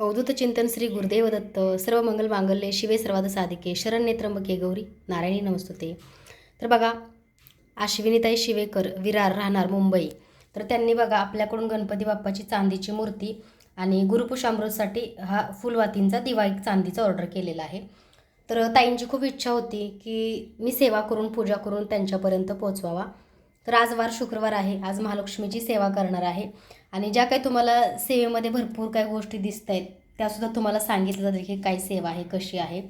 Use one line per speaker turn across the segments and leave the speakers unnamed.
अवधूत चिंतन श्री गुरुदेव दत्त सर्व मंगल मांगल्ये शिवे सर्वाद साधिके शरण्ये त्र्यंबके गौरी नारायणी नमस्तुते. तर बघा आश्विनीताई शिवेकर विरार राहणार मुंबई. तर त्यांनी बघा आपल्याकडून गणपती बाप्पाची चांदीची मूर्ती आणि गुरुपुषामृतसाठी हा फुलवातींचा दिवा एक चांदीचा ऑर्डर केलेला आहे. तर ताईंची खूप इच्छा होती की मी सेवा करून पूजा करून त्यांच्यापर्यंत पोचवावा तर आज वार शुक्रवार आहे आज महालक्ष्मीची सेवा करणार आहे. आणि ज्या काही तुम्हाला सेवेमध्ये भरपूर काही गोष्टी दिसत आहेत त्यासुद्धा तुम्हाला सांगितलं जातं की काय सेवा आहे कशी आहे.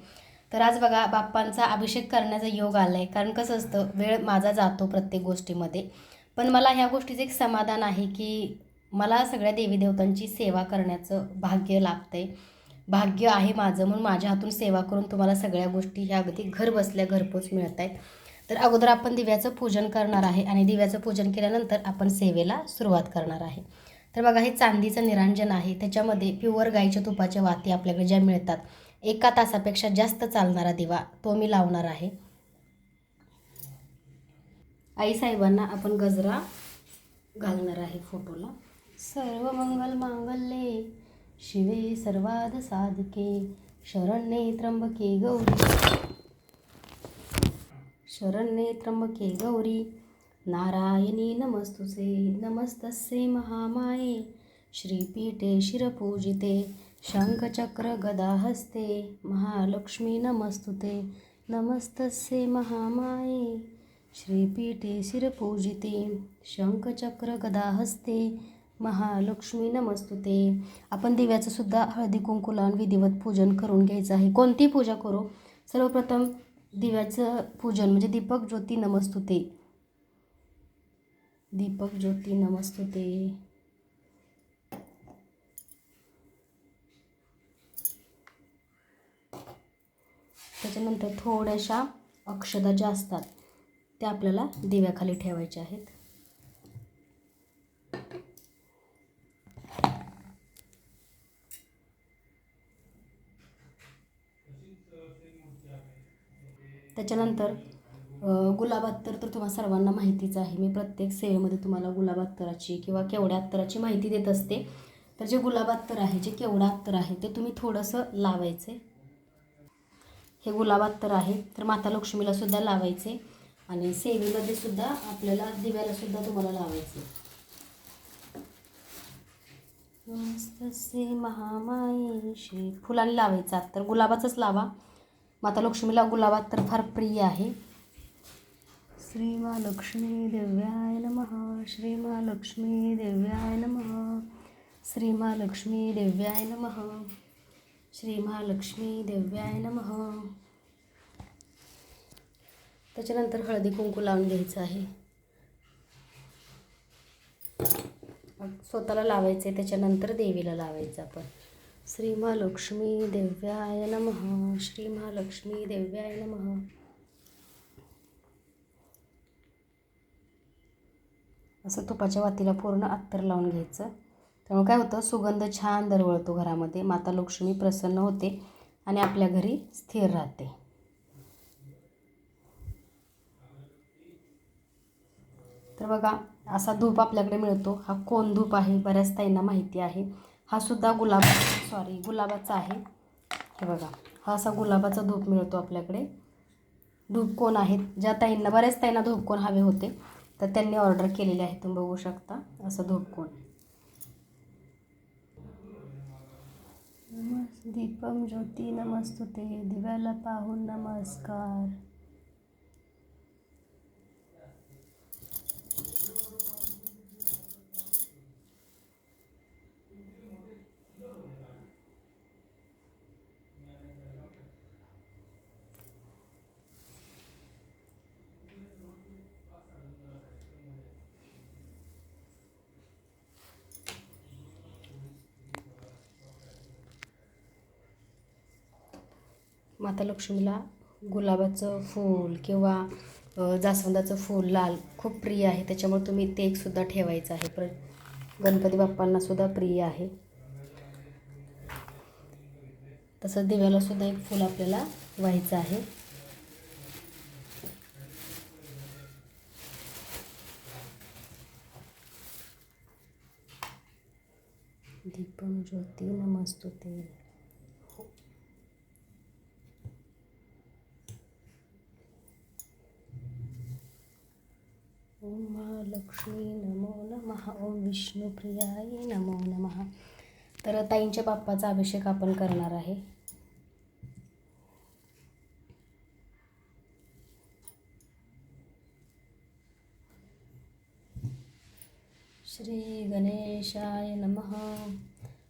तर आज बघा बाप्पांचा अभिषेक करण्याचा योग आला आहे कारण कसं असतं वेळ माझा जातो प्रत्येक गोष्टीमध्ये. पण मला ह्या गोष्टीचं एक समाधान आहे की मला सगळ्या देवी देवतांची सेवा करण्याचं भाग्य लाभतं आहे भाग्य आहे माझं म्हणून माझ्या हातून सेवा करून तुम्हाला सगळ्या गोष्टी ह्या अगदी घर बसल्या घरपोच मिळत आहेत तर अगोदर आपण दिव्याचं पूजन करणार आहे आणि दिव्याचं पूजन केल्यानंतर आपण सेवेला सुरुवात करणार आहे. तर बघा हे चांदीचं निरांजन आहे. त्याच्यामध्ये प्युअर गाईच्या तुपाच्या वाती आपल्याकडे ज्या मिळतात एका तासापेक्षा जास्त चालणारा दिवा तो मी लावणार आहे. आईसाहेबांना आपण गजरा घालणार आहे फोटोला. सर्व मंगल मांगल्ये शिवे सर्वाद साधके शरण्ये त्र्यंबके गौरी. शरण्ये त्र्यंबके गौरी. नारायणी नमस्तुसे नमस्तस्ये महामाये। श्रीपीठे शिरपूजिते शङ्खचक्र गदाहस्ते महालक्ष्मी नमस्तुते नमस्तस्ये महामाये। श्रीपीठे शिरपूजिते शङ्खचक्र गदाहस्ते महालक्ष्मी नमस्तुते। आपण दिव्याचं सुद्धा हळदी कुंकू लावून विधिवत पूजन करून घ्यायचं आहे. कोणती पूजा करू? सर्वप्रथम दिव्याचं पूजन म्हणजे दीपक ज्योती नमस्तुते. दीपक ज्योती नमस्तुते. त्याच्यानंतर थोड्याशा अक्षदा ज्या असतात त्या आपल्याला दिव्याखाली ठेवायच्या आहेत. त्याच्यानंतर गुलाब गुलाबात्तर तर तुम्हाला सर्वांना माहितीच आहे. मी प्रत्येक सेवेमध्ये तुम्हाला गुलाबात्तराची किंवा केवढ्या अत्तराची माहिती देत असते. तर जे गुलाबात्तर आहे जे केवडा अत्तर आहे ते तुम्ही थोडंसं लावायचे. हे गुलाबात्तर आहे तर माता लक्ष्मीला सुद्धा लावायचे आणि सेवेमध्ये सुद्धा आपल्याला दिव्याला सुद्धा तुम्हाला लावायचे. नमस्तस्ये महामाये श्री फुलांनी लावायचा. तर गुलाबाचंच लावा. माता लक्ष्मीला गुलाबात तर फार प्रिय आहे. श्री महालक्ष्मी देव्याय नमः श्री महालक्ष्मी देव्याय नमः श्री महालक्ष्मी देव्याय नमः श्री महालक्ष्मी देव्याय नमः. त्याच्यानंतर हळदी कुंकू लावून घ्यायचं आहे. स्वतःला लावायचं आहे त्याच्यानंतर देवीला लावायचं आपण. श्री महालक्ष्मी देव्याय नमः श्री महालक्ष्मी देव्याय नमः. असं तुपाच्या वातीला पूर्ण अत्तर लावून घ्यायचं. त्यामुळे काय होतं सुगंध छान दरवळतो घरामध्ये. माता लक्ष्मी प्रसन्न होते आणि आपल्या घरी स्थिर राहते. तर बघा असा धूप आपल्याकडे मिळतो. हा कोण धूप आहे? बऱ्याच ताईंना माहिती आहे. हा सुद्धा गुलाब सॉरी गुलाबाचा आहे. हे बघा हा असा गुलाबाचा धूप मिळतो आपल्याकडे. धूप कोण आहेत? ज्या ताईंना बऱ्याच ताईंना धूप कोण हवे होते. तर त्यांनी ऑर्डर केलेले आहे तुम्ही बघू शकता. असं धूप दीपम ज्योती नमस्तुते दिव्याला पाहून नमस्कार. माता लक्ष्मीला गुलाबाचं फूल किंवा जास्वंदाचं फूल लाल खूप प्रिय आहे. त्याच्यामुळे तुम्ही ते एकसुद्धा ठेवायचं आहे. पर गणपती बाप्पांनासुद्धा प्रिय आहे. तसं दिव्यालासुद्धा एक फूल आपल्याला व्हायचं आहे. दीपम ज्योती नमस्तुते. ओम महालक्ष्मी नमो नमः. ओम विष्णुप्रियाय नमो नमः. तर ताईंच्या बाप्पाचा अभिषेक आपण करणार आहे. श्री गणेशाय नमः.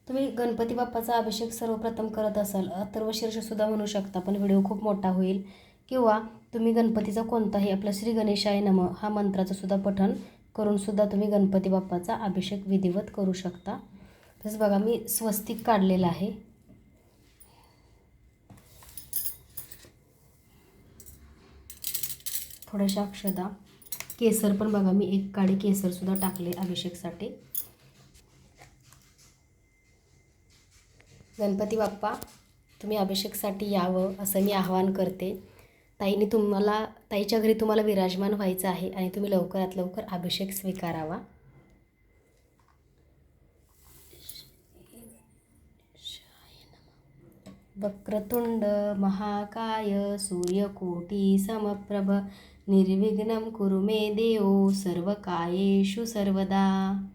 तुम्ही गणपती बाप्पाचा अभिषेक सर्वप्रथम करत असाल. अथर्वशीर्षसुद्धा म्हणू शकता पण व्हिडिओ खूप मोठा होईल. किंवा तुम्ही गणपतीचा कोणताही आपला श्री गणेशाय नम हा मंत्राचं सुद्धा पठण करून सुद्धा तुम्ही गणपती बाप्पाचा अभिषेक विधिवत करू शकता. तसं बघा मी स्वस्तिक काढलेलं आहे. थोड्याशा अक्षदा. केसर पण बघा मी एक काडी केसरसुद्धा टाकले अभिषेकसाठी. गणपती बाप्पा तुम्ही अभिषेकसाठी यावं असं मी आवाहन करते. ताईने तुम्हाला ताईच्या घरी तुम्हाला विराजमान व्हायचं आहे आणि तुम्ही लवकरात लवकर अभिषेक स्वीकारावा. वक्रतुंड महाकाय सूर्यकोटी समप्रभ निर्विघ्नं कुरु मे देव सर्वकायेषु सर्वदा.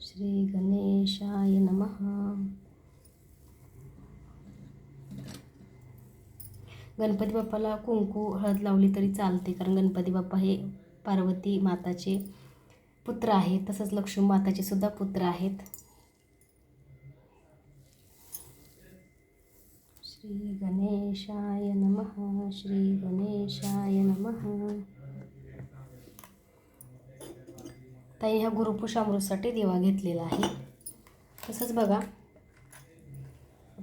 श्री गणेशाय नमः. गणपती बाप्पाला कुंकू हळद लावली तरी चालते. कारण गणपती बाप्पा हे पार्वती माताचे पुत्र आहेत. तसंच लक्ष्मी माताचे सुद्धा पुत्र आहेत. श्री गणेशाय नमः. श्री गणेशाय नमः. ताई ह्या गुरुपुषामृतसाठी दिवा घेतलेला आहे. तसंच बघा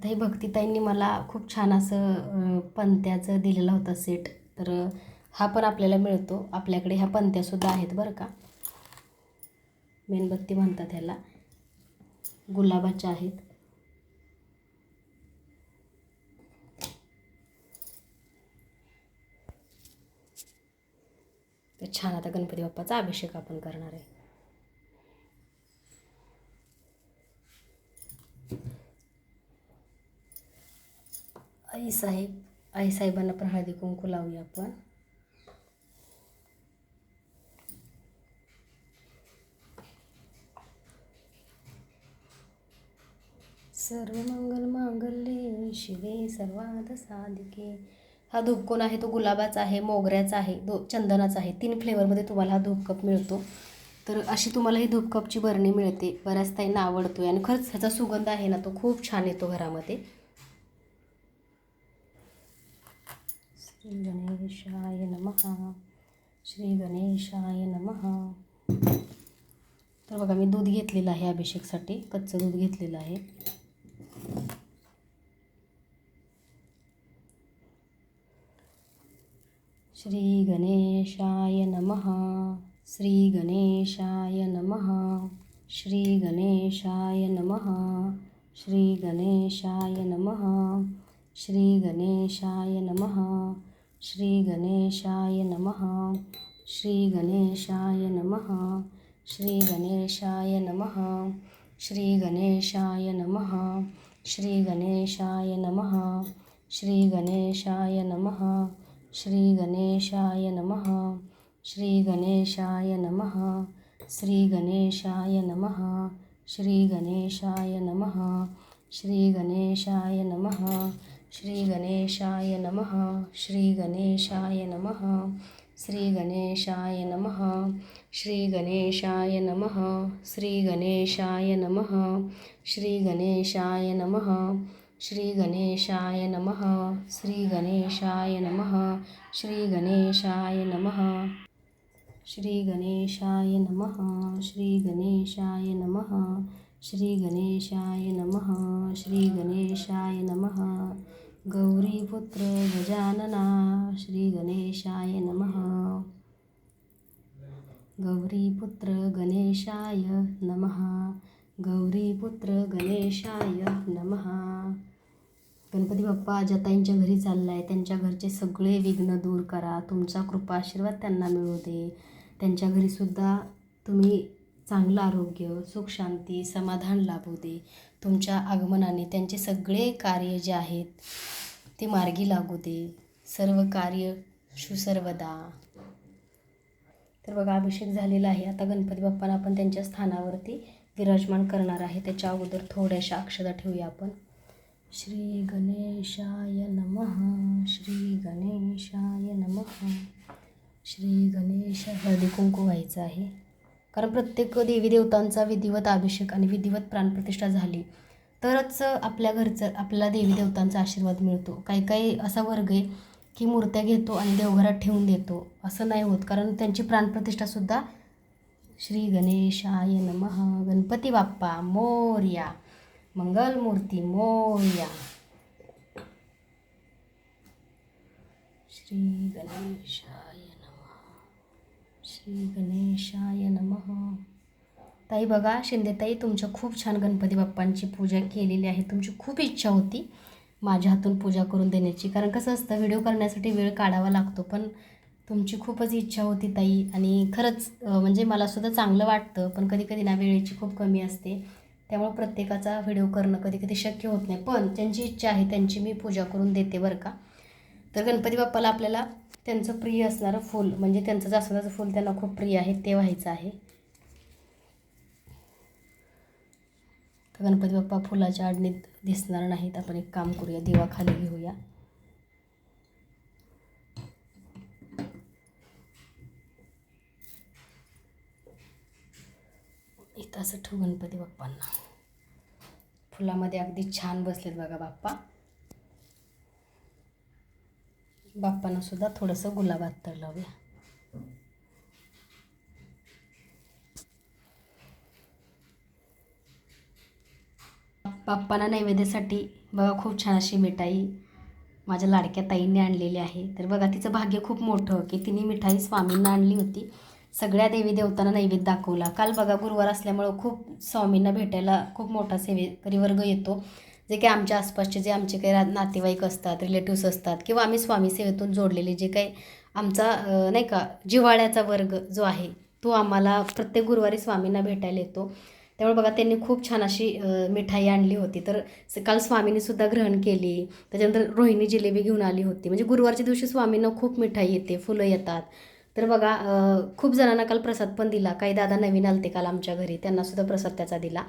तर हे भक्तीताईंनी मला खूप छान असं पंत्याचं दिलेला होता सेट तर हा पण आपल्याला मिळतो. आपल्याकडे ह्या पंत्यासुद्धा आहेत बरं का. मेणबत्ती म्हणतात ह्याला. गुलाबाच्या आहेत. तर छान आता गणपती बाप्पाचा अभिषेक आपण करणार आहे. आई साहेब आई साहेबांना पण हळदी कुंकू लावूया आपण. सर्व मंगल मांगल्ये शिवे सर्वाद साधिके. हा धूपकोन आहे? तो गुलाबाचा आहे मोगऱ्याचा आहे दो चंदनाचा आहे. तीन फ्लेवरमध्ये तुम्हाला हा धूपकप मिळतो. तर अशी तुम्हाला ही धूपकपची बरणी मिळते. बऱ्याच ताईंना आवडतो आहे आणि खरंच ह्याचा सुगंध आहे ना तो खूप छान येतो घरामध्ये. श्री गणेशाय नमः. श्री गणेशाय नमः. तर बघा मी दूध घेतलेलं आहे अभिषेकसाठी. कच्चं दूध घेतलेलं आहे. श्री गणेशाय नमः. श्री गणेशाय नमः. श्री गणेशाय नमः. श्री गणेशाय नमः. श्री गणेशाय नमः. श्री गणेशाय नमः श्री गणेशाय नमः श्री गणेशाय नमः श्री गणेशाय नमः श्री गणेशाय नमः श्री गणेशाय नमः श्री गणेशाय नमः श्री गणेशाय नमः श्री गणेशाय नमः श्री गणेशाय नमः श्री गणेशाय नमः श्री गणेशाय नमः श्री गणेशाय नमः श्री गणेशाय नमः श्री गणेशाय नमः श्री गणेशाय नमः श्री गणेशाय नमः श्री गणेशाय नमः श्री गणेशाय नमः श्री गणेशाय नमः श्री गणेशाय नमः श्री गणेशाय नमः श्री गणेशाय नमः श्री गणेशाय नमः गौरीपुत्र गजानना श्री गणेशाय नमः। गौरीपुत्र गणेशाय नमः। गौरीपुत्र गणेशाय नमः। गणपती बाप्पा जताईंच्या घरी चालला आहे त्यांच्या घरचे सगळे विघ्न दूर करा. तुमचा कृपा आशीर्वाद त्यांना मिळू दे. त्यांच्या घरीसुद्धा तुम्ही चांगलं आरोग्य सुख शांती समाधान लाभू दे. तुमच्या आगमनाने त्यांचे सगळे कार्य जे आहेत ते मार्गी लागू दे. सर्व कार्य सुसर्वदा. तर बघा अभिषेक झालेला आहे. आता गणपती बाप्पांना आपण त्यांच्या स्थानावरती विराजमान करणार आहे. त्याच्या अगोदर थोड्याशा अक्षता ठेवूया आपण. श्री गणेशाय नमः. श्री गणेशाय नमः. श्री गणेश हळदी कुंकू व्हायचं आहे. कारण प्रत्येक देवी देवतांचा विधिवत अभिषेक आणि विधिवत प्राणप्रतिष्ठा झाली तरच आपल्या घरचं आपल्याला देवी देवतांचा आशीर्वाद मिळतो. काही काही असा वर्ग आहे की मूर्त्या घेतो आणि देवघरात ठेवून देतो. असं नाही होत. कारण त्यांची प्राणप्रतिष्ठासुद्धा श्री गणेशाय नमः. गणपती बाप्पा मोर्या. मंगलमूर्ती मोर्या. श्री गणेशाय श्री गणेशाय नमः. ताई बघा शिंदेताई तुमच्या खूप छान गणपती बाप्पांची पूजा केलेली आहे. तुमची खूप इच्छा होती माझ्या हातून पूजा करून देण्याची. कारण कसं असतं व्हिडिओ करण्यासाठी वेळ काढावा लागतो पण तुमची खूपच इच्छा होती ताई. आणि खरंच म्हणजे म्हणजे मलासुद्धा चांगलं वाटतं पण कधी कधी ना वेळेची खूप कमी असते. त्यामुळे प्रत्येकाचा व्हिडिओ करणं कधी कधी शक्य होत नाही. पण ज्यांची इच्छा आहे त्यांची मी पूजा करून देते बरं का. तर गणपती बाप्पाला आपल्याला त्यांचं प्रिय असणारं फूल म्हणजे त्यांचं जास्वंदाचं फूल त्यांना खूप प्रिय आहे ते व्हायचं आहे. तर गणपती बाप्पा फुलाच्या आडणीत दिसणार नाहीत आपण एक काम करूया देवाखाली घेऊया. इथं असं ठेवू गणपती बाप्पांना. फुलामध्ये अगदी छान बसलेत बघा बाप्पा. बाप्पांना सुद्धा थोडंसं गुलाबात तर लावूया बाप्पांना नैवेद्यासाठी बघा खूप छान अशी मिठाई माझ्या लाडक्या ताईंनी आणलेली आहे. तर बघा तिचं भाग्य खूप मोठं की तिने मिठाई स्वामींना आणली होती. सगळ्या देवी देवतांना नैवेद्य दाखवला. काल बघा गुरुवार असल्यामुळं खूप स्वामींना भेटायला खूप मोठा सेवेकरी वर्ग येतो. जे काही आमच्या आसपासचे जे आमचे काही रा- नातेवाईक असतात रिलेटिव्स असतात किंवा आम्ही स्वामी सेवेतून जोडलेले जे काही आमचा नाही का जिव्हाळ्याचा वर्ग जो आहे तो आम्हाला प्रत्येक गुरुवारी स्वामींना भेटायला येतो. त्यामुळे बघा त्यांनी खूप छान अशी मिठाई आणली होती. तर काल स्वामींनीसुद्धा ग्रहण केली. त्याच्यानंतर रोहिणी जिलेबी घेऊन आली होती. म्हणजे गुरुवारच्या दिवशी स्वामींना खूप मिठाई येते फुलं येतात. तर बघा खूप जणांना काल प्रसाद पण दिला. काही दादा नवीन आलते काल आमच्या घरी त्यांनासुद्धा प्रसाद त्याचा दिला.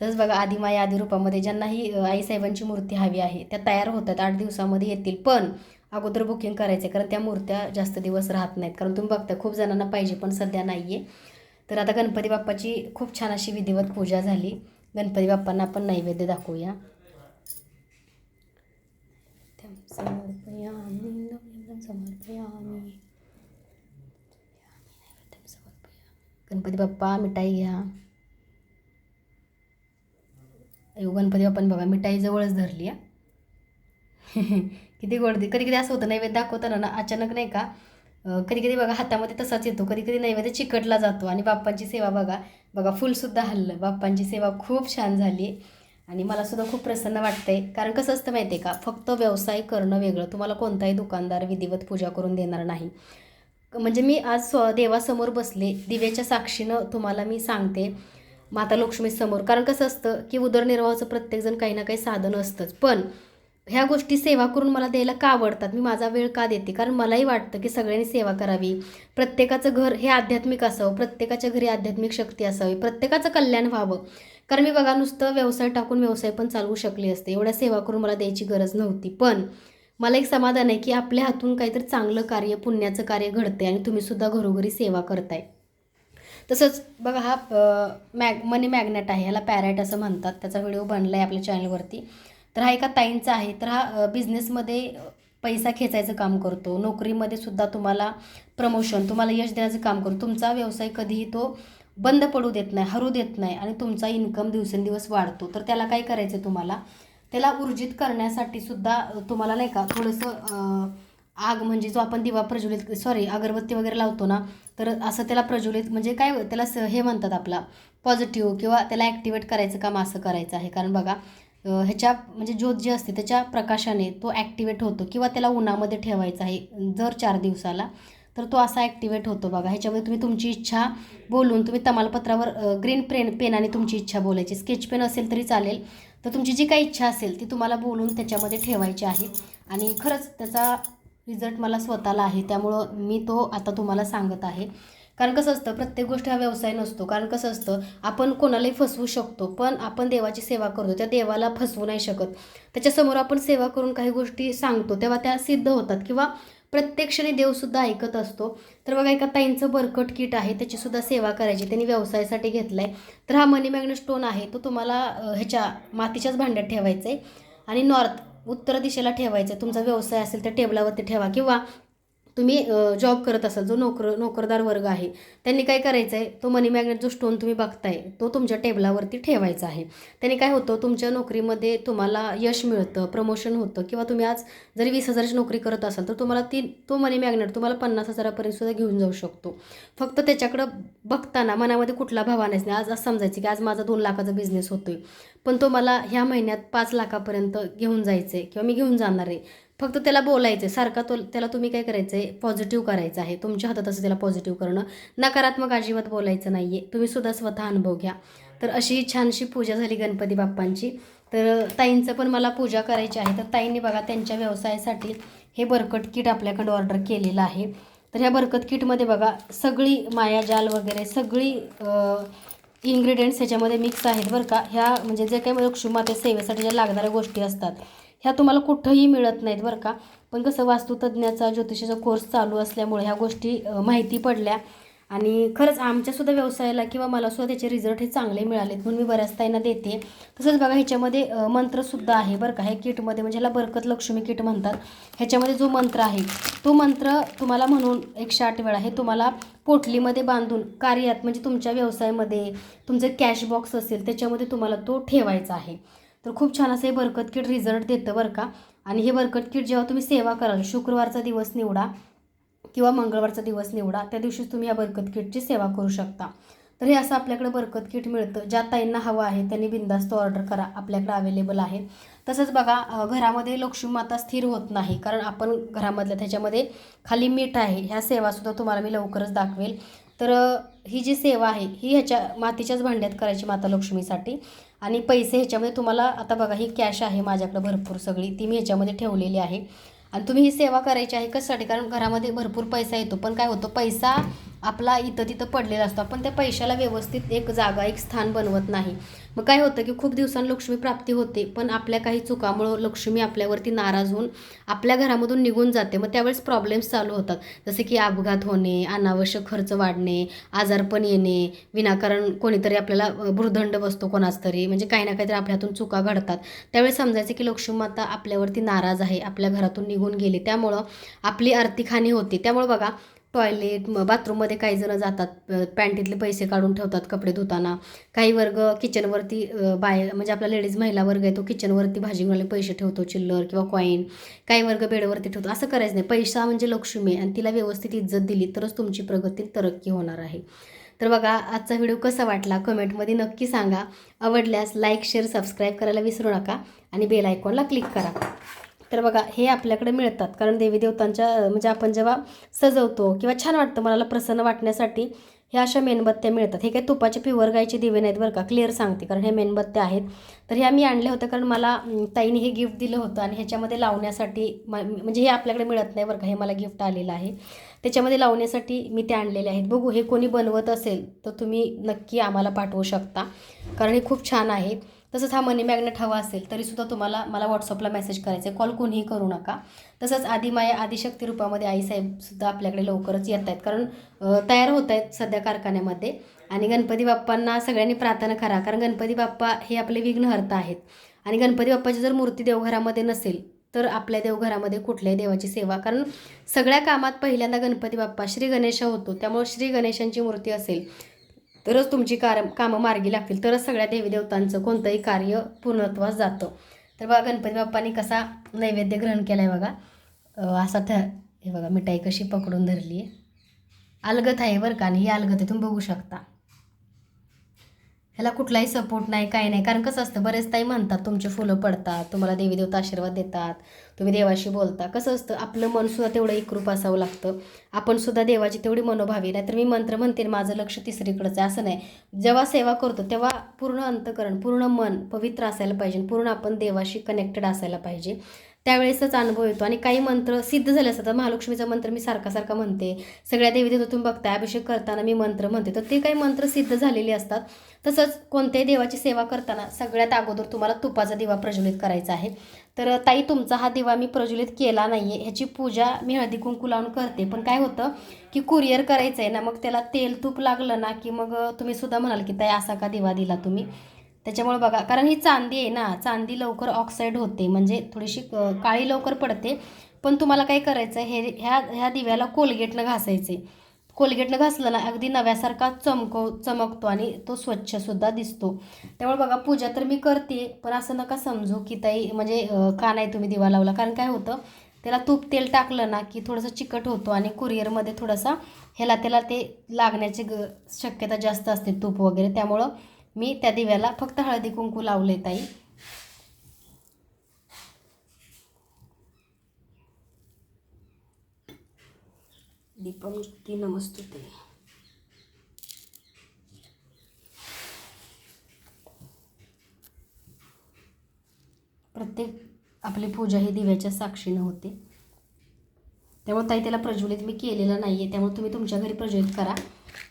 तसंच बघा आदिमाया आदी रूपामध्ये ज्यांनाही आईसाहेबांची मूर्ती हवी आहे त्या तयार होतात आठ दिवसामध्ये येतील. पण अगोदर बुकिंग करायचं कारण त्या मूर्त्या जास्त दिवस राहत नाहीत. कारण तुम्ही बघता खूप जणांना पाहिजे पण सध्या नाही आहे तर आता गणपती बाप्पाची खूप छान अशी विधिवत पूजा झाली. गणपती बाप्पांना आपण नैवेद्य दाखवूया. गणपती बाप्पा मिठाई घ्या. अयो गणपती बाप्पाने बघा मिठाई जवळच धरली आहे किती गोड कधी कधी असं होतं नैवेद्य दाखवताना ना अचानक नाही का कधी कधी बघा हातामध्ये तसाच येतो. कधी कधी नैवेद्य चिकटला जातो. आणि बाप्पांची सेवा बघा बघा फुलसुद्धा हल्लं. बाप्पांची सेवा खूप छान झाली. आणि मला सुद्धा खूप प्रसन्न वाटतंय. कारण कसं असतं माहिती आहे का फक्त व्यवसाय करणं वेगळं. तुम्हाला कोणताही दुकानदार विधिवत पूजा करून देणार नाही. म्हणजे मी आज स्व देवासमोर बसले. दिव्याच्या साक्षीनं तुम्हाला मी सांगते. माता लक्ष्मी समोर. कारण कसं असतं की उदरनिर्वाहाचं प्रत्येकजण काही ना काही साधन असतंच. पण ह्या गोष्टी सेवा करून मला द्यायला का आवडतात? मी माझा वेळ का देते? कारण मलाही वाटतं की सगळ्यांनी सेवा करावी. प्रत्येकाचं घर हे आध्यात्मिक असावं. प्रत्येकाच्या घरी आध्यात्मिक शक्ती असावी. प्रत्येकाचं कल्याण व्हावं. कारण मी बघा नुसतं व्यवसाय टाकून व्यवसाय पण चालवू शकले असते. एवढ्या सेवा करून मला द्यायची गरज नव्हती. पण मला एक समाधान आहे की आपल्या हातून काहीतरी चांगलं कार्य पुण्याचं कार्य घडते आणि तुम्हीसुद्धा घरोघरी सेवा करताय. तसंच बघा हा मॅग मनी मॅग्नेट आहे ह्याला पॅरेट असं म्हणतात. त्याचा व्हिडिओ बनला आहे आपल्या चॅनलवरती तर हा एका ताईंचा आहे. तर हा बिझनेसमध्ये पैसा खेचायचं काम करतो. नोकरीमध्ये सुद्धा तुम्हाला प्रमोशन तुम्हाला यश देण्याचं काम करतो. तुमचा व्यवसाय कधीही तो बंद पडू देत नाही हरू देत नाही आणि तुमचा इन्कम दिवसेंदिवस वाढतो. तर त्याला काय करायचं तुम्हाला? त्याला ऊर्जित करण्यासाठी सुद्धा तुम्हाला नाही का थोडंसं आग म्हणजे जो आपण दिवा प्रज्वलित सॉरी अगरबत्ती वगैरे लावतो ना तर असं त्याला प्रज्वलित म्हणजे काय त्याला स हे म्हणतात आपला पॉझिटिव्ह किंवा त्याला ॲक्टिवेट करायचं काम असं करायचं आहे. कारण बघा ह्याच्या म्हणजे ज्योत जी असते त्याच्या प्रकाशाने तो ॲक्टिवेट होतो किंवा त्याला उन्हामध्ये ठेवायचा आहे. जर चार दिवसाला तर तो असा ॲक्टिवेट होतो बघा. ह्याच्यामध्ये तुम्ही तुमची इच्छा बोलून तुम्ही तमालपत्रावर ग्रीन पेन पेनाने तुमची इच्छा बोलायची. स्केच पेन असेल तरी चालेल. तर तुमची जी काही इच्छा असेल ती तुम्हाला बोलून त्याच्यामध्ये ठेवायची आहे. आणि खरंच त्याचा रिझल्ट मला स्वतःला आहे त्यामुळं मी तो आता तुम्हाला सांगत आहे. कारण कसं असतं प्रत्येक गोष्ट हा व्यवसाय नसतो. कारण कसं असतं आपण कोणालाही फसवू शकतो पण आपण देवाची सेवा करतो. त्या देवाला फसवू नाही शकत. त्याच्यासमोर आपण सेवा करून काही गोष्टी सांगतो तेव्हा त्या सिद्ध होतात. किंवा प्रत्येक क्षणी देवसुद्धा ऐकत असतो. तर बघा एका ताईंचं बरकट किट आहे त्याचीसुद्धा सेवा करायची. त्यांनी व्यवसायासाठी घेतला आहे तर हा मनी मॅग्नेट स्टोन आहे तो तुम्हाला ह्याच्या मातीच्याच भांड्यात ठेवायचा आहे आणि नॉर्थ उत्तर दिशेला ठेवायचं. तुमचा व्यवसाय असेल तर टेबलावरती ठेवा किंवा तुम्ही जॉब करत असाल जो नोकर नोकरदार वर्ग आहे त्यांनी काय करायचं आहे तो मनी मॅग्नेट जो स्टोन तुम्ही बघताय तो तुमच्या टेबलावरती ठेवायचा आहे. त्याने काय होतं? तुमच्या नोकरीमध्ये तुम्हाला यश मिळतं प्रमोशन होतं किंवा तुम्ही आज जरी वीस हजाराची नोकरी करत असाल तर तुम्हाला ती तो मनी मॅग्नेट तुम्हाला पन्नास हजारापर्यंत सुद्धा घेऊन जाऊ शकतो. फक्त त्याच्याकडं बघताना मनामध्ये कुठला भाव नाही. आज असं समजायचं की आज माझा दोन लाखाचा बिझनेस होतोय. पण तो मला ह्या महिन्यात पाच लाखापर्यंत घेऊन जायचं आहे किंवा मी घेऊन जाणार आहे. फक्त त्याला बोलायचं आहे सारखा तो त्याला तुम्ही काय करायचं आहे पॉझिटिव्ह करायचं आहे. तुमच्या हातात असं त्याला पॉझिटिव्ह करणं. नकारात्मक अजिबात बोलायचं नाही आहे तुम्ही सुद्धा स्वतः अनुभव घ्या. तर अशी छानशी पूजा झाली गणपती बाप्पांची. तर ताईंचं पण मला पूजा करायची आहे. तर ताईंनी बघा त्यांच्या व्यवसायासाठी हे बरकट किट आपल्याकडे ऑर्डर केलेलं आहे. तर ह्या बरकत किटमध्ये बघा सगळी मायाजाल वगैरे सगळी इन्ग्रेडियंट्स ह्याच्यामध्ये मिक्स आहेत बरं का. ह्या म्हणजे जे काही लक्ष्मी माते सेवेसाठी ज्या लागणाऱ्या गोष्टी असतात ह्या तुम्हाला कुठंही मिळत नाहीत बरं का. पण कसं वास्तुतज्ञाचा ज्योतिषाचा कोर्स चालू असल्यामुळे ह्या गोष्टी माहिती पडल्या. आणि खरंच आमच्यासुद्धा व्यवसायाला किंवा मलासुद्धा त्याचे रिझल्ट हे चांगले मिळालेत म्हणून मी बऱ्याच ताईंना देते. तसंच बघा ह्याच्यामध्ये मंत्रसुद्धा आहे बरं का. ह्या किटमध्ये म्हणजे ह्याला बरकत लक्ष्मी किट म्हणतात. ह्याच्यामध्ये जो मंत्र आहे तो मंत्र तुम्हाला म्हणून एकशे आठ वेळा हे तुम्हाला पोटलीमध्ये बांधून कार्यात म्हणजे तुमच्या व्यवसायामध्ये तुमचं कॅश बॉक्स असेल त्याच्यामध्ये तुम्हाला तो ठेवायचा आहे. तर खूप छान असं हे बरकत किट रिझल्ट देतं बरं का. आणि हे बरकत किट जेव्हा तुम्ही सेवा कराल शुक्रवारचा दिवस निवडा किंवा मंगळवारचा दिवस निवडा त्या दिवशीच तुम्ही या बरकत किटची सेवा करू शकता. तर हे असं आपल्याकडे बरकत किट मिळतं. ज्या ताईंना हवं आहे त्यांनी बिंदास्त ऑर्डर करा. आपल्याकडे अवेलेबल आहे. तसंच बघा घरामध्ये लक्ष्मी माता स्थिर होत नाही. कारण आपण घरामधल्या त्याच्यामध्ये खाली मीठ आहे. ह्या सेवासुद्धा तुम्हाला मी लवकरच दाखवेल. तर ही जी सेवा आहे ही ह्याच्या मातीच्याच भांड्यात करायची माता लक्ष्मीसाठी. आणि पैसे ह्याच्यामध्ये तुम्हाला आता बघा ही कॅश आहे माझ्याकडे भरपूर सगळी ती मी ह्याच्यामध्ये ठेवलेली आहे. आणि तुम्ही ही सेवा करायची आहे कशासाठी? कारण घरामध्ये भरपूर पैसा येतो पण काय होतं पैसा आपला इथं तिथं पडलेला असतो. आपण त्या पैशाला व्यवस्थित एक जागा एक स्थान बनवत नाही. मग काय होतं की खूप दिवसांनी लक्ष्मी प्राप्ती होते पण आपल्या काही चुकामुळं लक्ष्मी आपल्यावरती नाराज होऊन आपल्या घरामधून निघून जाते. मग त्यावेळेस प्रॉब्लेम्स चालू होतात. जसे की अपघात होणे अनावश्यक खर्च वाढणे आजारपण येणे विनाकारण कोणीतरी आपल्याला भूर्दंड बसतो कोणाच तरी. म्हणजे काही ना काहीतरी आपल्या हातून चुका घडतात. त्यावेळेस समजायचं की लक्ष्मी माता आपल्यावरती नाराज आहे आपल्या घरातून निघून गेली. त्यामुळं आपली आर्थिक हानी होते. त्यामुळं बघा टॉयलेट मग बाथरूममध्ये काही जणं जातात पॅन्टीतले पैसे काढून ठेवतात कपडे धुताना. काही वर्ग किचनवरती बाय म्हणजे आपला लेडीज महिला वर्ग आहे तो किचनवरती भाजीवाले पैसे ठेवतो चिल्लर किंवा कॉईन. काही वर्ग बेडवरती ठेवतो असं करायचं नाही. पैसा म्हणजे लक्ष्मी आहे आणि तिला व्यवस्थित इज्जत दिली तरच तुमची प्रगती तरक्की होणार आहे. तर बघा आजचा व्हिडिओ कसा वाटला कमेंटमध्ये नक्की सांगा. आवडल्यास लाईक शेअर सबस्क्राईब करायला विसरू नका आणि बेल आयकॉनला क्लिक करा. तर बघा हे आपल्याकडे मिळतात. कारण देवी देवतांच्या म्हणजे आपण जेव्हा सजवतो किंवा छान वाटतं मनाला प्रसन्न वाटण्यासाठी ह्या अशा मेणबत्त्या मिळतात. हे काही तुपाचे प्युअर गायचे दिवे नाहीत बरं का? क्लिअर सांगते कारण हे मेणबत्त्या आहेत. तर ह्या मी आणल्या होत्या कारण मला ताईने हे गिफ्ट दिलं होतं आणि ह्याच्यामध्ये लावण्यासाठी म- म्हणजे हे आपल्याकडे मिळत नाही बरं का हे मला गिफ्ट आलेलं आहे. त्याच्यामध्ये लावण्यासाठी मी ते आणलेले आहेत. बघू हे कोणी बनवत असेल तर तुम्ही नक्की आम्हाला पाठवू शकता. कारण हे खूप छान आहे. तसंच हा मनी मॅग्नेट हवा असेल तरीसुद्धा तुम्हाला मला व्हॉट्सअपला मेसेज करायचा आहे कॉल कोणीही करू नका. तसंच आदिमाया आदिशक्ती रूपामध्ये आईसाहेबसुद्धा आपल्याकडे लवकरच येत आहेत कारण तयार होत आहेत सध्या कारखान्यामध्ये. आणि गणपती बाप्पांना सगळ्यांनी प्रार्थना करा. कारण गणपती बाप्पा हे आपले विघ्नहर्ता आहेत. आणि गणपती बाप्पाची जर मूर्ती देवघरामध्ये नसेल तर आपल्या देवघरामध्ये कुठल्याही देवाची सेवा. कारण सगळ्या कामात पहिल्यांदा गणपती बाप्पा श्री गणेश होतो. त्यामुळे श्री गणेशांची मूर्ती असेल तरच तुमची कार कामं मार्गी लागतील. तरच सगळ्या देवीदेवतांचं कोणतंही कार्य पूर्णत्वास जातं. तर बघा गणपती बाप्पांनी कसा नैवेद्य ग्रहण केला आहे बघा असा थ हे बघा मिठाई कशी पकडून धरली आहे अलगत आहे बरं का आणि ही अलगत आहे तुम्ही बघू शकता. ह्याला कुठलाही सपोर्ट नाही काही नाही. कारण कसं असतं बरेच ताई म्हणतात तुमचे फुलं पडतात तुम्हाला देवी देवता आशीर्वाद देतात तुम्ही देवाशी बोलता. कसं असतं आपलं मनसुद्धा तेवढं एकरूप असावं लागतं. आपण सुद्धा देवाची तेवढी मनोभावी नाहीतर मी मंत्र म्हणते आणि माझं लक्ष तिसरीकडचं आहे असं नाही. जेव्हा सेवा करतो तेव्हा पूर्ण अंतकरण पूर्ण मन पवित्र असायला पाहिजे पूर्ण आपण देवाशी कनेक्टेड असायला पाहिजे. त्यावेळेसच अनुभव येतो. आणि काही मंत्र सिद्ध झाले असतात. महालक्ष्मीचा मंत्र मी सारखा सारखा म्हणते. सगळ्या देवी देवता तुम्ही अभिषेक करताना मी मंत्र म्हणते. तर ते काही मंत्र सिद्ध झालेले असतात. तसंच कोणत्याही देवाची सेवा करताना सगळ्यात अगोदर तुम्हाला तुपाचा दिवा प्रज्वलित करायचा आहे. तर ताई तुमचा हा दिवा मी प्रज्वलित केला नाही आहे ह्याची पूजा मी हळदी कुंकू लावून करते. पण काय होतं की कुरिअर करायचं आहे ना मग त्याला तेल तूप लागलं ना की मग तुम्ही सुद्धा म्हणाल की ताई असा का दिवा दिला तुम्ही? त्याच्यामुळे बघा कारण ही चांदी आहे ना चांदी लवकर ऑक्साईड होते म्हणजे थोडीशी काळी लवकर पडते. पण तुम्हाला काय करायचं हे ह्या ह्या दिव्याला कोलगेटनं घासायचे कोलगेटनं घासलं ना अगदी नव्यासारखा चमको चमकतो आणि तो स्वच्छसुद्धा दिसतो. त्यामुळे बघा पूजा तर मी करते पण असं नका समजू की ताई म्हणजे का नाही तुम्ही दिवा लावला? कारण काय होतं त्याला तूप तेल टाकलं ना की थोडंसं चिकट होतो आणि कुरिअरमध्ये थोडासा ह्याला त्याला ते लागण्याची ग शक्यता जास्त असते तूप वगैरे. त्यामुळं मी त्या दिव्याला फक्त हळदी कुंकू लावले ताई. दीपम ज्योती नमस्तुते. प्रत्येक आपली पूजा ही दिव्याच्या साक्षीनं होते. त्यामुळे ताई त्याला प्रज्वलित मी केलेलं नाही आहे त्यामुळे तुम्ही तुमच्या घरी प्रज्वलित करा.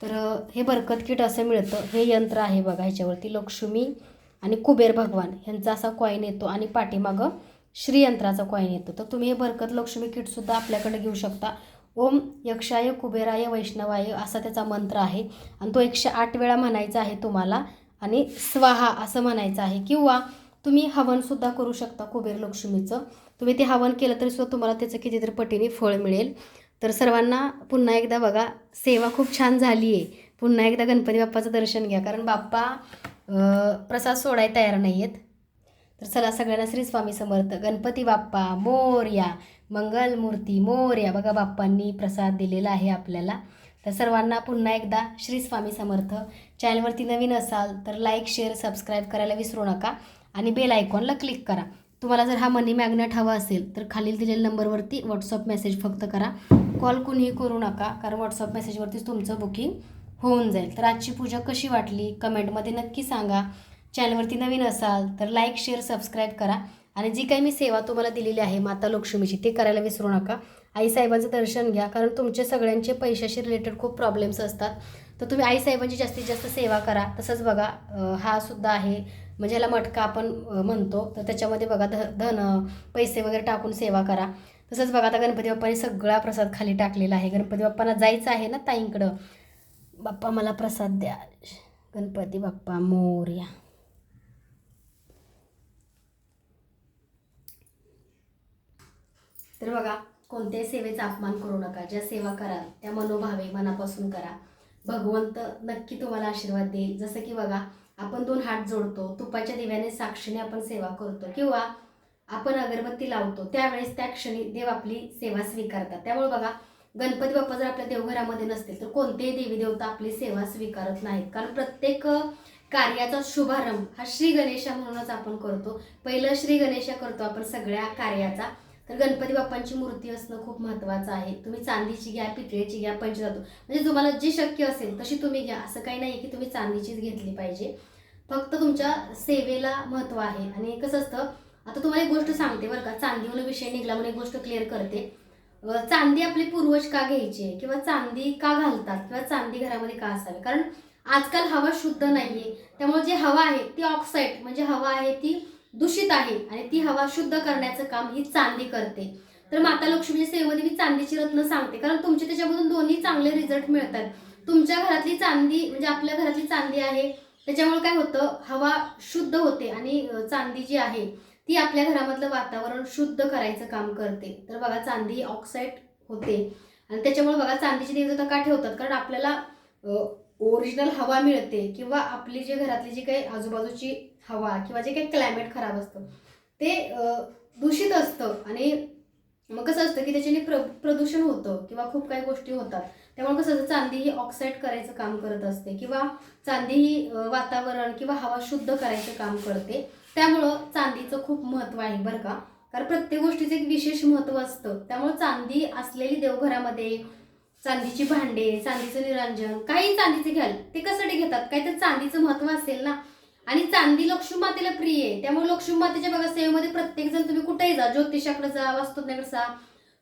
तर हे बरकत किट असं मिळतं. हे यंत्र आहे बघा ह्याच्यावरती. लक्ष्मी आणि कुबेर भगवान ह्यांचा असा कॉईन येतो आणि पाठीमागं श्रीयंत्राचा कॉईन येतो. तर तुम्ही हे बरकत लक्ष्मी किटसुद्धा आपल्याकडे घेऊ शकता. ओम यक्षाय कुबेराय वैष्णवाय असा त्याचा मंत्र आहे. आणि तो एकशे आठ वेळा म्हणायचा आहे तुम्हाला. आणि स्वाहा असं म्हणायचं आहे. किंवा तुम्ही हवनसुद्धा करू शकता कुबेर लक्ष्मीचं. तुम्ही ते हवन केलं तरी सुद्धा तुम्हाला त्याचं कितीतरी पटीने फळ मिळेल. तर सर्वांना पुन्हा एकदा बघा सेवा खूप छान झाली आहे पुन्हा एकदा गणपती बाप्पाचं दर्शन घ्या. कारण बाप्पा प्रसाद सोडाय तयार नाही आहेत तर चला सगळ्यांना श्री स्वामी समर्थ. गणपती बाप्पा मोर्या. मंगलमूर्ती मोर्या. बघा बाप्पांनी प्रसाद दिलेला आहे आपल्याला. तर सर्वांना पुन्हा एकदा श्री स्वामी समर्थ. चॅनलवरती नवीन असाल तर लाईक शेअर सबस्क्राईब करायला विसरू नका. आणि बेल आयकॉनला क्लिक करा. तुम्हाला जर हा मनी मॅग्नेट हवा असेल तर खालील दिलेल्या नंबरवरती व्हॉट्सअप मेसेज फक्त करा. कॉल कुणीही करू नका कारण व्हॉट्सअप मेसेजवरतीच तुमचं बुकिंग होऊन जाईल. तर आजची पूजा कशी वाटली? कमेंटमध्ये नक्की सांगा. चॅनलवरती नवीन असाल तर लाईक शेअर सबस्क्राईब करा. आणि जी काही मी सेवा तुम्हाला दिलेली आहे माता लक्ष्मीची ते करायला विसरू नका. आईसाहेबांचं दर्शन घ्या कारण तुमचे सगळ्यांचे पैशाशी रिलेटेड खूप प्रॉब्लेम्स असतात. तर तुम्ही आईसाहेबांची जास्तीत जास्त सेवा करा. तसंच बघा हा सुद्धा आहे. म्हणजे ह्याला मटका आपण म्हणतो. तर त्याच्यामध्ये बघा ध धन पैसे वगैरे टाकून सेवा करा. तसंच बघा आता गणपती बाप्पाने सगळा प्रसाद खाली टाकलेला आहे. गणपती बाप्पांना जायचं आहे ना ताईंकडं? बाप्पा मला प्रसाद द्या. गणपती बाप्पा मोर्या. तर बघा कोणत्याही सेवेचा अपमान करू नका. ज्या सेवा कराल त्या मनोभावे मनापासून करा. भगवंत नक्की तुम्हाला आशीर्वाद देईल. जसं की बघा आपण दोन हात जोडतो तुपाच्या दिव्याने साक्षीने आपण सेवा करतो किंवा आपण अगरबत्ती लावतो त्यावेळेस त्या क्षणी देव आपली सेवा स्वीकारतात. त्यामुळे बघा गणपती बाप्पा जर आपल्या देवघरामध्ये नसतील तर कोणतेही देवी देवता आपली सेवा स्वीकारत नाहीत. कारण प्रत्येक कार्याचा शुभारंभ हा श्री गणेशा म्हणूनच आपण करतो. पहिलं श्री गणेशा करतो आपण सगळ्या कार्याचा. तर गणपती बाप्पांची मूर्ती असणं खूप महत्त्वाचं आहे. तुम्ही चांदीची घ्या पितळेची घ्या पंचधातू. म्हणजे तुम्हाला जे शक्य असेल तशी तुम्ही घ्या. असं काही नाही की तुम्ही चांदीचीच घेतली पाहिजे. फक्त तुमच्या सेवेला महत्त्व आहे. आणि कसं असतं आता तुम्हाला एक गोष्ट सांगते बरं का. चांदीवर विषय निघला म्हणून एक गोष्ट क्लिअर करते. चांदी आपले पूर्वज का घ्यायचे किंवा चांदी का घालतात? किंवा चांदी घरामध्ये का असावी? कारण आजकाल हवा शुद्ध नाही आहे त्यामुळे जे हवा आहे ती ऑक्साईड म्हणजे हवा आहे ती दूषित आहे आणि ती हवा शुद्ध करण्याचं काम ही चांदी करते. तर माता लक्ष्मीच्या सेवेमध्ये मी चांदीची रत्न सांगते. कारण तुमचे त्याच्यामधून दोन्ही चांगले रिझल्ट मिळतात. तुमच्या घरातली चांदी म्हणजे आपल्या घरातली चांदी आहे त्याच्यामुळे काय होतं? हवा शुद्ध होते आणि चांदी जी आहे ती आपल्या घरामधलं वातावरण शुद्ध करायचं काम करते. तर बघा चांदी ऑक्साईड होते. आणि त्याच्यामुळे बघा चांदीची देवता का ठेवतात? कारण आपल्याला ओरिजिनल हवा मिळते किंवा आपली जे घरातली जी काही आजूबाजूची हवा किंवा जे काही क्लायमेट खराब असतं ते दूषित असतं. आणि मग कसं असतं की त्याच्याने प्र प्रदूषण होतं किंवा खूप काही गोष्टी होतात. त्यामुळे कसं असतं, चांदी ही ऑक्साईड करायचं काम करत असते किंवा चांदी ही वातावरण किंवा हवा शुद्ध करायचं काम करते. त्यामुळं चांदीचं खूप महत्त्व आहे बरं का. कारण प्रत्येक गोष्टीचं एक विशेष महत्त्व असतं. त्यामुळं चांदी असलेली देवघरामध्ये चांदीची भांडे चांदीचं निरांजन काही चांदीचे घ्याल ते कशासाठी घेतात? काहीतरी चांदीचं महत्त्व असेल ना आणि चांदी लक्ष्मी मातेला प्रिय आहे. त्यामुळे लक्ष्मी मातेच्या बघा सेवेमध्ये प्रत्येक जण तुम्ही कुठेही जा ज्योतिषाकडे जा वास्तुज्ञाकडे जा.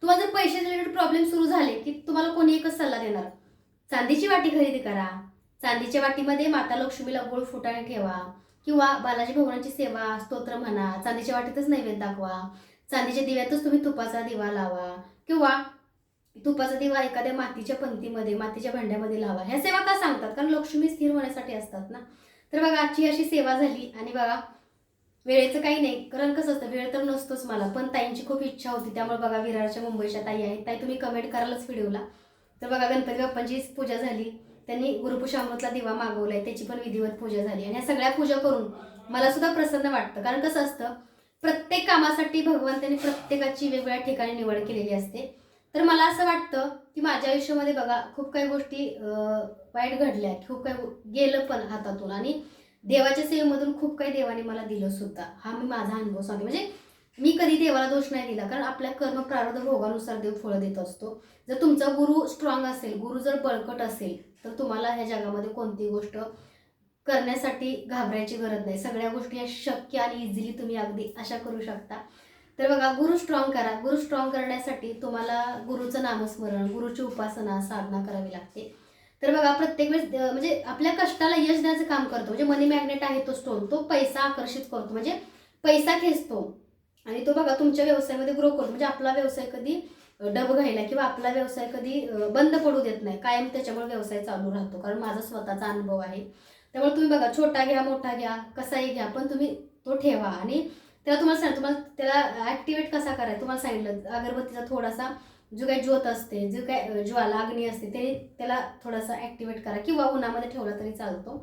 तुम्हाला जर पैसे रिलेटेड प्रॉब्लेम सुरू झाले की तुम्हाला कोणी एकच सल्ला देणार? चांदीची वाटी खरेदी करा. चांदीच्या वाटीमध्ये माता लक्ष्मीला गोळ फुटाणे ठेवा. किंवा बालाजी भगवानाची सेवा स्तोत्र म्हणा चांदीच्या वाटीतच नैवेद्य दाखवा. चांदीच्या दिव्यातच तुम्ही तुपाचा दिवा लावा. किंवा तुपाचा दिवा एखाद्या मातीच्या पंक्तीमध्ये मातीच्या भांड्यामध्ये लावा. ह्या सेवा का सांगतात? कारण लक्ष्मी स्थिर होण्यासाठी असतात ना. तर बघा आजची अशी सेवा झाली. आणि बघा वेळेचं काही नाही. कारण कसं असतं वेळ तर नसतोच मला. पण ताईंची खूप इच्छा होती. त्यामुळे बघा विरारच्या मुंबईच्या ताई आहेत. ताई तुम्ही कमेंट करालच व्हिडिओला. तर बघा गणपती बाप्पांची पूजा झाली. त्यांनी गुरुपुषामृतला दिवा मागवलाय. त्याची पण विधिवत पूजा झाली. आणि ह्या सगळ्या पूजा करून मला सुद्धा प्रसन्न वाटतं. कारण कसं असतं प्रत्येक कामासाठी भगवंतांनी प्रत्येकाची वेगवेगळ्या ठिकाणी निवड केलेली असते. तर मला असं वाटतं की माझ्या आयुष्यामध्ये बघा खूप काही गोष्टी वाईट घडल्या खूप काही गेलं पण हातातून. आणि देवाच्या सेवेमधून खूप काही देवाने मला दिलं सुद्धा. हा मी माझा अनुभव सांगते. म्हणजे मी कधी देवाला दोष नाही दिला कारण आपल्या कर्म प्रारब्ध भोगानुसार देव फळं देत असतो. जर तुमचा गुरु स्ट्रॉंग असेल गुरु जर बळकट असेल तर तुम्हाला ह्या जगामध्ये कोणतीही गोष्ट करण्यासाठी घाबरायची गरज नाही. सगळ्या गोष्टी या शक्य आणि इझिली तुम्ही अगदी अशा करू शकता. तर बघा गुरु स्ट्रॉंग करा. गुरु स्ट्रॉंग करण्यासाठी तुम्हाला गुरुचं नामस्मरण गुरुची उपासना साधना करावी लागते. तर बघा प्रत्येक वेळेस म्हणजे आपल्या कष्टाला यश द्यायचं काम करतो. म्हणजे मनी मॅग्नेट आहे तो स्टोन तो पैसा आकर्षित करतो. म्हणजे पैसा खेचतो. आणि तो बघा तुमच्या व्यवसायामध्ये ग्रो करतो. म्हणजे आपला व्यवसाय कधी डब घ्यायला किंवा आपला व्यवसाय कधी बंद पडू देत नाही. कायम त्याच्यामुळे व्यवसाय चालू राहतो. कारण माझा स्वतःचा अनुभव आहे. त्यामुळे तुम्ही बघा छोटा घ्या मोठा घ्या कसाही घ्या पण तुम्ही तो ठेवा. आणि त्याला तुम्हाला सांग तुम्हाला त्याला ऍक्टिवेट कसा करायचा? तुम्हाला सांगितलं अगरबत्तीचा थोडासा जो काही ज्योत असते जो काय ज्वाला अग्नी असते ते त्याला थोडासा ऍक्टिवेट करा किंवा उन्हामध्ये ठेवला तरी चालतो.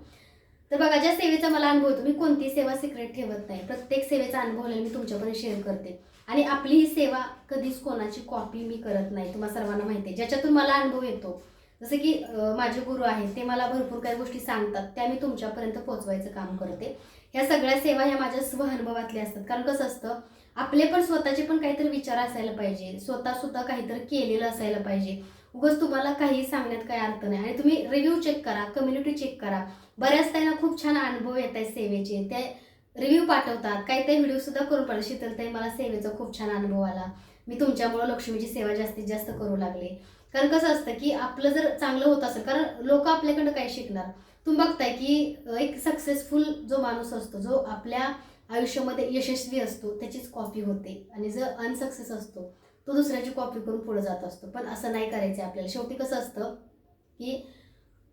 तर बघा ज्या सेवेचा मला अनुभव होतो मी कोणतीही सेवा सिक्रेट ठेवत नाही. प्रत्येक सेवेचा अनुभव मी तुमच्यापर्यंत शेअर करते. आणि आपली ही सेवा कधीच कोणाची कॉपी मी करत नाही. तुम्हाला सर्वांना माहिती आहे. ज्याच्यातून मला अनुभव येतो जसं की माझे गुरु आहेत ते मला भरपूर काही गोष्टी सांगतात. त्या मी तुमच्यापर्यंत पोहोचवायचं काम करते. ह्या सगळ्या सेवा ह्या माझ्या स्वअनुभवातल्या असतात. कारण कसं असतं आपले पण स्वतःचे पण काहीतरी विचार असायला पाहिजे. स्वतः सुद्धा काहीतरी केलेलं असायला पाहिजे. उगाच तुम्हाला काही सांगण्यात काही अर्थ नाही. आणि तुम्ही रिव्ह्यू चेक करा कम्युनिटी चेक करा. बऱ्याच त्यांना खूप छान अनुभव येत आहेत सेवेचे. ते रिव्ह्यू पाठवतात. काही काही व्हिडिओ सुद्धा करून पडले शीतलताई मला सेवेचा खूप छान अनुभव आला. मी तुमच्यामुळं लक्ष्मीची सेवा जास्तीत जास्त करू लागले. कारण कसं असतं की आपलं जर चांगलं होत असेल कारण लोक आपल्याकडं काय शिकणार. तुम्ही बघताय की एक सक्सेसफुल जो माणूस असतो जो आपल्या आयुष्यामध्ये यशस्वी असतो त्याचीच कॉपी होते. आणि जर अनसक्सेस असतो तो दुसऱ्याची कॉपी करून पुढे जात असतो. पण असं नाही करायचं आपल्याला. शेवटी कसं असतं की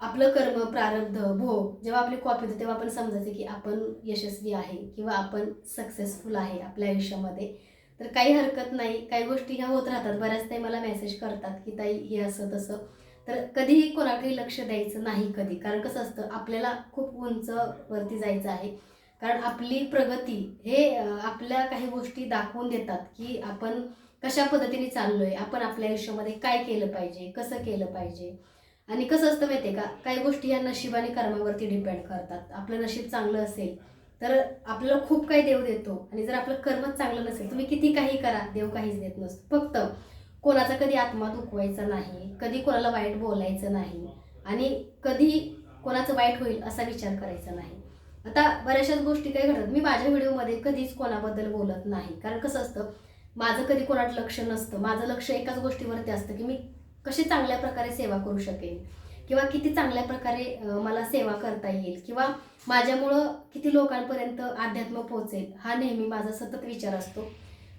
आपलं कर्म प्रारब्ध भोग जेव्हा आपली कॉपी होते तेव्हा आपण समजायचं की आपण यशस्वी आहे किंवा आपण सक्सेसफुल आहे आपल्या आयुष्यामध्ये. तर काही हरकत नाही. काही गोष्टी ह्या होत राहतात. बऱ्याच ताई मला मेसेज करतात की ताई हे असं तसं तर कधीही कोणाकडे लक्ष द्यायचं नाही कधी. कारण कसं असतं आपल्याला खूप उंच वरती जायचं आहे. कारण आपली प्रगती हे आपल्या काही गोष्टी दाखवून देतात की आपण कशा पद्धतीने चाललोय आपण आपल्या आयुष्यामध्ये काय केलं पाहिजे कसं केलं पाहिजे. आणि कसं असतं माहिती आहे का काही गोष्टी ह्या नशीब आणि कर्मावरती डिपेंड करतात. आपलं नशीब चांगलं असेल तर आपल्याला खूप काही देव देतो. आणि जर आपलं कर्मच चांगलं नसेल तुम्ही किती काही करा देव काहीच देत नसतो. फक्त कोणाचा कधी आत्मा दुखवायचा नाही कधी कोणाला वाईट बोलायचं नाही आणि कधी कोणाचं वाईट होईल असा विचार करायचा नाही. आता बऱ्याचशाच गोष्टी काय घडतात. मी माझ्या व्हिडिओमध्ये कधीच कोणाबद्दल बोलत नाही. कारण कसं असतं माझं कधी कोणात लक्ष नसतं. माझं लक्ष एकाच गोष्टीवरती असतं की मी कशी चांगल्या प्रकारे सेवा करू शकेन? किंवा किती चांगल्या प्रकारे मला सेवा करता येईल? किंवा माझ्यामुळं किती लोकांपर्यंत अध्यात्म पोहोचेल? हा नेहमी माझा सतत विचार असतो.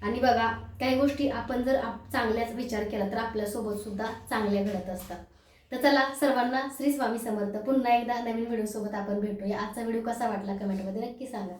आणि बघा काही गोष्टी आपण जर आप- चांगल्याच विचार केला तर आपल्यासोबत सुद्धा चांगल्या घडत असतात. तर चला सर्वांना श्री स्वामी समर्थ. पुन्हा एकदा नवीन व्हिडिओसोबत आपण भेटूया. आजचा व्हिडिओ कसा वाटला कमेंटमध्ये नक्की सांगा.